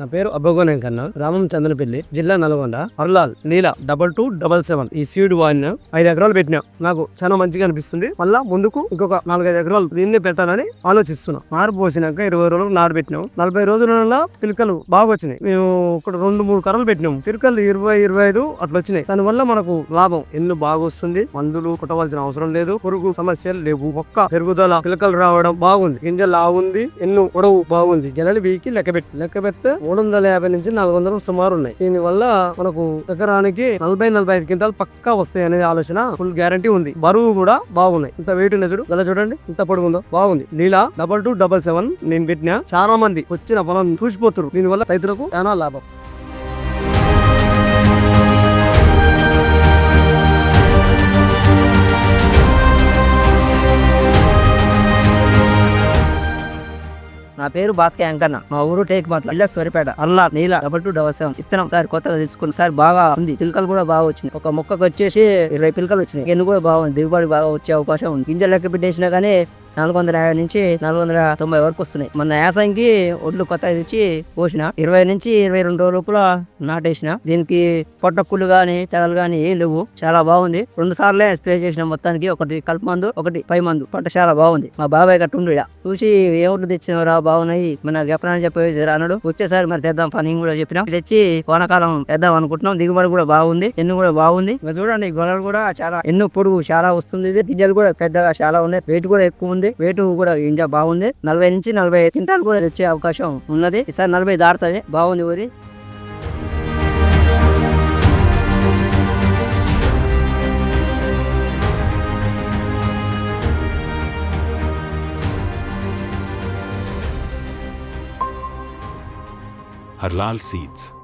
నా పేరు అబ్బగోనే కన్నా రామం చంద్రపల్లి జిల్లా Nalgonda అర్లాల్ Neela double two double seven. ఈ సీడ్ వాడిన ఐదు ఎకరాలు పెట్టినా. నాకు చాలా మంచిగా అనిపిస్తుంది. మళ్ళా ముందుకు ఇంకొక నాలుగైదు ఎకరాలు దీన్ని పెట్టాలని ఆలోచిస్తున్నా. నారు పోసినాక ఇరవై రోజులకు నారు పెట్టినాం. నలభై రోజుల పిలకలు బాగా వచ్చినాయి. మేము ఒకటి రెండు మూడు కర్రలు పెట్టినాం. పిలకలు ఇరవై ఇరవై ఐదు అట్లా వచ్చినాయి. దాని వల్ల మనకు లాభం. ఎన్ను బాగా వస్తుంది. మందులు కొట్టవలసిన అవసరం లేదు. పురుగు సమస్యలు లేవు. ఒక్క పెరుగుదల పిలకలు రావడం బాగుంది. గింజ లావుంది ఎన్ను పొడవు బాగుంది. గెలలు వీకి లెక్క పెట్టి లెక్క పెడితే మూడు వందల యాభై నుంచి నాలుగు వందలు సుమారు ఉన్నాయి దీని వల్ల మనకు ఎకరానికి నలభై నలభై ఐదు క్వింటాలు పక్కా వస్తాయి అనేది ఆలోచన ఫుల్ గ్యారంటీ ఉంది. బరువు కూడా బాగున్నాయి. ఇంత వెయిట్ ఉంది చూడు గల చూడండి ఇంత పొడుగుందో బాగుంది. Neela double two double seven నేను పెట్టిన చాలా మంది వచ్చిన పొలం చూసిపోతున్నారు దీని వల్ల రైతులకు చాలా లాభం. నా పేరు బాస్కే అంకన్న మా ఊరు టేక్ మాట్లా ఇల్లా సొరిపేట అల్లా Neela double two double seven. ఇత్తనం సార్ కొత్తగా తీసుకుని సార్ బాగా ఉంది. పిలకలు కూడా బాగా వచ్చినాయి. ఒక మొక్కకు వచ్చేసి ఇరవై పిలకలు వచ్చినాయి. ఎన్ని కూడా బాగుంది. దిగుబడి బాగా వచ్చే అవకాశం ఉంది. గింజలు లెక్క పెట్టేసినా కానీ నాలుగు వందల యాభై నుంచి నాలుగు వందల తొంభై వరకు వస్తున్నాయి. మన యాసంగి ఒడ్లు కొత్త తెచ్చి పోసిన ఇరవై నుంచి ఇరవై రెండు రోజుల లోపల నాటేసిన. దీనికి పొట్టక్కులు గాని తెగలు గాని ఏం లేవు. చాలా బాగుంది. రెండు సార్లే స్ప్రే చేసిన మొత్తానికి ఒకటి కలుపు మందు ఒకటి పై మందు. పంట చాలా బాగుంది. మా బాబాయ్ కట్టుండు ఈడ. చూసి ఏ ఒడ్లు తెచ్చినవరా బాగున్నాయి మన చెప్పనని చెప్పేసి అన్నాడు. వచ్చేసారి మరి తెద్దాం పని కూడా చెప్పినాం. తెచ్చి వానాకాలం తెద్దాం అనుకుంటున్నాం. దిగుబడి కూడా బాగుంది. ఎన్ను కూడా బాగుంది. చూడండి గొడవలు కూడా చాలా ఎన్నో పొడుగు చాలా వస్తుంది. ఇది గింజలు కూడా పెద్దగా చాలా ఉన్నాయి. వెయిట్ కూడా ఎక్కువ ఉంది. వెయిట్ కూడా ఇంకా బాగుంది. నలభై నుంచి నలభై ఐదు క్వింటాలు కూడా తెచ్చే అవకాశం ఉన్నది. ఈసారి నలభై దాడుతుంది బాగుంది ఊరి. Harlal Seeds.